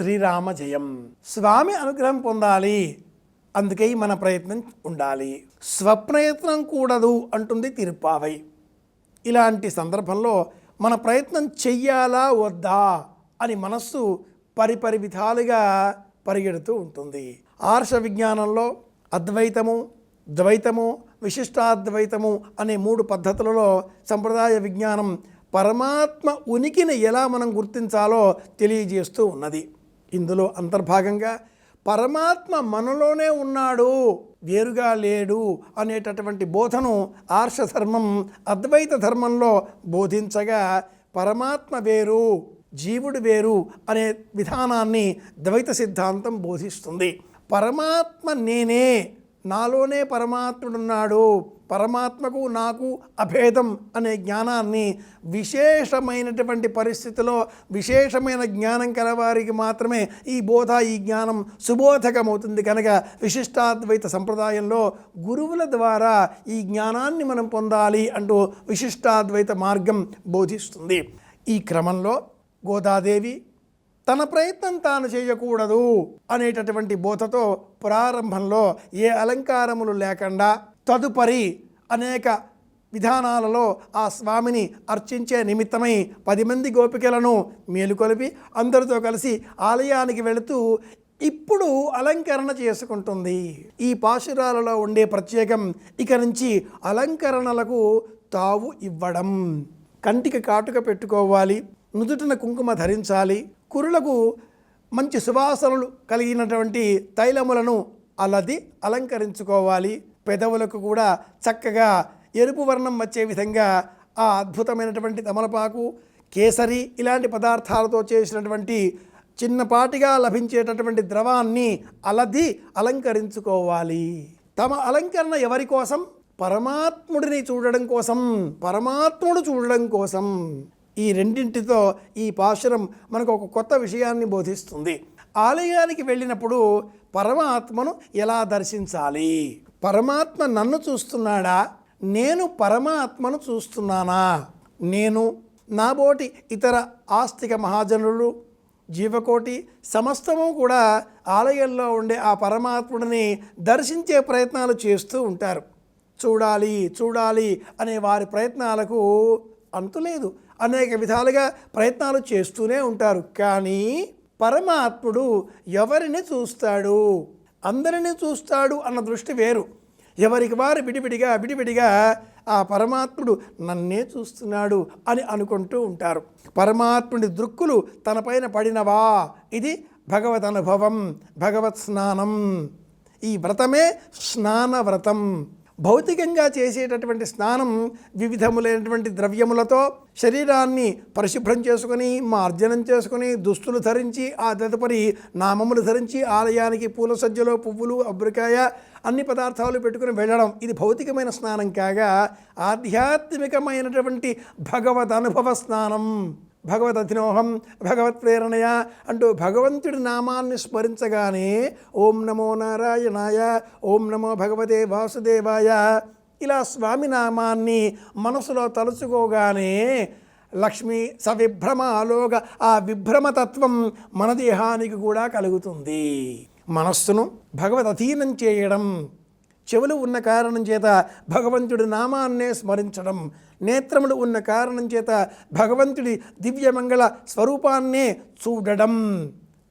శ్రీరామ జయం స్వామి అనుగ్రహం పొందాలి. అందుకే మన ప్రయత్నం ఉండాలి. స్వప్రయత్నం కూడదు అంటుంది తిరుప్పావై ఇలాంటి సందర్భంలో మన ప్రయత్నం చెయ్యాలా వద్దా అని మనస్సు పరిపరి విధాలుగా పరిగెడుతూ ఉంటుంది. ఆర్ష విజ్ఞానంలో అద్వైతము ద్వైతము విశిష్టాద్వైతము అనే మూడు పద్ధతులలో సంప్రదాయ విజ్ఞానం పరమాత్మ ఉనికిని ఎలా మనం గుర్తించాలో తెలియజేస్తూ ఉన్నది. ఇందులో అంతర్భాగంగా పరమాత్మ మనలోనే ఉన్నాడు వేరుగా లేడు అనేటటువంటి బోధను ఆర్ష ధర్మం అద్వైత ధర్మంలో బోధించగా పరమాత్మ వేరు జీవుడు వేరు అనే విధానాన్ని ద్వైత సిద్ధాంతం బోధిస్తుంది. పరమాత్మ నేనే నాలోనే పరమాత్ముడున్నాడు. పరమాత్మకు నాకు అభేదం అనే జ్ఞానాన్ని విశేషమైనటువంటి పరిస్థితిలో విశేషమైన జ్ఞానం కలవారికి మాత్రమే ఈ బోధ ఈ జ్ఞానం సుబోధకమవుతుంది కనుక విశిష్టాద్వైత సంప్రదాయంలో గురువుల ద్వారా ఈ జ్ఞానాన్ని మనం పొందాలి అంటూ విశిష్టాద్వైత మార్గం బోధిస్తుంది. ఈ క్రమంలో గోదాదేవి తన ప్రయత్నం తాను చేయకూడదు అనేటటువంటి బోధతో ప్రారంభంలో ఏ అలంకారములు లేకుండా తదుపరి అనేక విధానాలలో ఆ స్వామిని అర్చించే నిమిత్తమై పది మంది గోపికలను మేలుకొలిపి అందరితో కలిసి ఆలయానికి వెళుతూ ఇప్పుడు అలంకరణ చేసుకుంటుంది. ఈ పాశురాలలో ఉండే ప్రత్యేకం ఇక నుంచి అలంకరణలకు తావు ఇవ్వడం. కంటికి కాటుక పెట్టుకోవాలి నుదుటిన కుంకుమ ధరించాలి కురులకు మంచి సువాసనలు కలిగినటువంటి తైలములను అలది అలంకరించుకోవాలి. పెదవులకు కూడా చక్కగా ఎరుపు వర్ణం వచ్చే విధంగా ఆ అద్భుతమైనటువంటి తమలపాకు కేసరి ఇలాంటి పదార్థాలతో చేసినటువంటి చిన్నపాటిగా లభించేటటువంటి ద్రవాన్ని అలది అలంకరించుకోవాలి. తమ అలంకరణ ఎవరి కోసం? పరమాత్ముడిని చూడడం కోసం పరమాత్ముడు చూడడం కోసం. ఈ రెండింటితో ఈ పాశురం మనకు ఒక కొత్త విషయాన్ని బోధిస్తుంది. ఆలయానికి వెళ్ళినప్పుడు పరమాత్మను ఎలా దర్శించాలి? పరమాత్మ నన్ను చూస్తున్నాడా? నేను పరమాత్మను చూస్తున్నానా? నేను నాబోటి ఇతర ఆస్తిక మహాజనులు జీవకోటి సమస్తము కూడా ఆలయంలో ఉండే ఆ పరమాత్ముడిని దర్శించే ప్రయత్నాలు చేస్తూ ఉంటారు. చూడాలి చూడాలి అనే వారి ప్రయత్నాలకు అంతులేదు అనేక విధాలుగా ప్రయత్నాలు చేస్తూనే ఉంటారు. కానీ పరమాత్ముడు ఎవరిని చూస్తాడు? అందరిని చూస్తాడు అన్న దృష్టి వేరు. ఎవరికి వారు విడివిడిగా విడివిడిగా ఆ పరమాత్ముడు నన్నే చూస్తున్నాడు అని అనుకుంటూ ఉంటారు. పరమాత్ముడి దృక్కులు తనపైన పడినవా? ఇది భగవద్ అనుభవం భగవత్ స్నానం. ఈ వ్రతమే స్నాన వ్రతం భౌతికంగా చేసేటటువంటి స్నానం వివిధములైనటువంటి ద్రవ్యములతో శరీరాన్ని పరిశుభ్రం చేసుకొని మార్జనం చేసుకుని దుస్తులు ధరించి ఆ తదుపరి నామములు ధరించి ఆలయానికి పూల సజ్జలో పువ్వులు అబ్బరికాయ అన్ని పదార్థాలు పెట్టుకుని వెళ్ళడం ఇది భౌతికమైన స్నానం కాగా ఆధ్యాత్మికమైనటువంటి భగవద్ అనుభవ స్నానం. భగవదధినోహం భగవత్ ప్రేరణయ అంటూ భగవంతుడి నామాన్ని స్మరించగానే ఓం నమో నారాయణాయ ఓం నమో భగవతే వాసుదేవాయ. ఇలా స్వామి నామాన్ని మనసులో తలుచుకోగానే లక్ష్మి సవిభ్రమ ఆలోక ఆ విభ్రమతత్వం మన దేహానికి కూడా కలుగుతుంది. మనస్సును భగవద్ అధీనం చేయడం చెవులు ఉన్న కారణం చేత భగవంతుడి నామాన్నే స్మరించడం నేత్రములు ఉన్న కారణం చేత భగవంతుడి దివ్యమంగళ స్వరూపాన్నే చూడడం.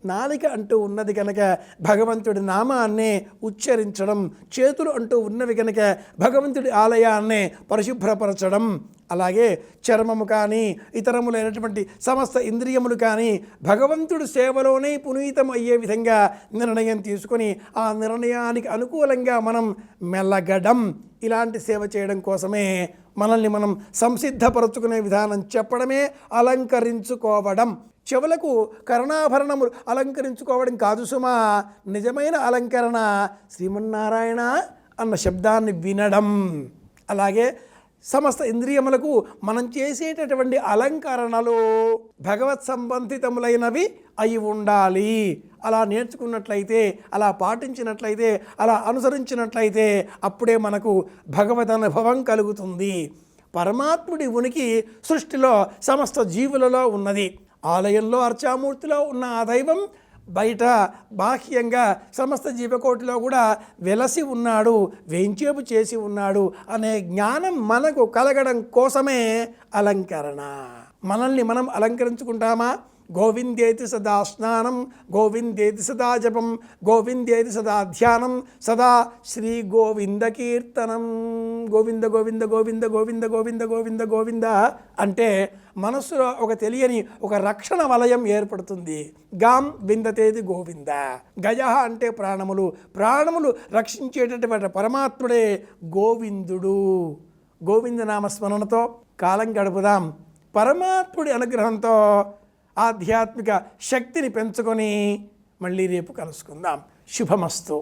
నాలిక అంటూ ఉన్నది కనుక భగవంతుడి నామాన్నే ఉచ్చరించడం చేతులు అంటూ ఉన్నవి కనుక భగవంతుడి ఆలయాన్నే పరిశుభ్రపరచడం అలాగే చర్మము కానీ ఇతరములైనటువంటి సమస్త ఇంద్రియములు కానీ భగవంతుడి సేవలోనే పునీతం అయ్యే విధంగా నిర్ణయం తీసుకొని ఆ నిర్ణయానికి అనుకూలంగా మనం మెల్లగడం ఇలాంటి సేవ చేయడం కోసమే మనల్ని మనం సంసిద్ధపరచుకునే విధానం చెప్పడమే అలంకరించుకోవడం. చెవులకు కర్ణాభరణములు అలంకరించుకోవడం కాదు సుమా. నిజమైన అలంకరణ శ్రీమన్నారాయణ అన్న శబ్దాన్ని వినడం. అలాగే సమస్త ఇంద్రియములకు మనం చేసేటటువంటి అలంకరణలు భగవత్ సంబంధితములైనవి అయి ఉండాలి. అలా నేర్చుకున్నట్లయితే అలా పాటించినట్లయితే అలా అనుసరించినట్లయితే అప్పుడే మనకు భగవద్ అనుభవం కలుగుతుంది. పరమాత్ముడి ఉనికి సృష్టిలో సమస్త జీవులలో ఉన్నది. ఆలయంలో అర్చామూర్తిలో ఉన్న ఆ దైవం బయట బాహ్యంగా సమస్త జీవకోటిలో కూడా వెలసి ఉన్నాడు వేంచేపు చేసి ఉన్నాడు అనే జ్ఞానం మనకు కలగడం కోసమే అలంకరణ. మనల్ని మనం అలంకరించుకుంటామా? గోవిందేతి సదా స్నానం గోవిందేతి సదా జపం గోవిందేతి సదా ధ్యానం సదా శ్రీ గోవింద కీర్తనం గోవింద గోవింద గోవింద గోవింద గోవింద గోవింద గోవింద అంటే మనస్సులో ఒక తెలియని ఒక రక్షణ వలయం ఏర్పడుతుంది. గాం విందతేది గోవింద. గజ అంటే ప్రాణములు. ప్రాణములు రక్షించేటటువంటి పరమాత్ముడే గోవిందుడు. గోవింద నామస్మరణతో కాలం గడుపుదాం. పరమాత్ముడి అనుగ్రహంతో ఆధ్యాత్మిక శక్తిని పెంచుకొని మళ్ళీ రేపు కలుసుకుందాం. శుభమస్తు.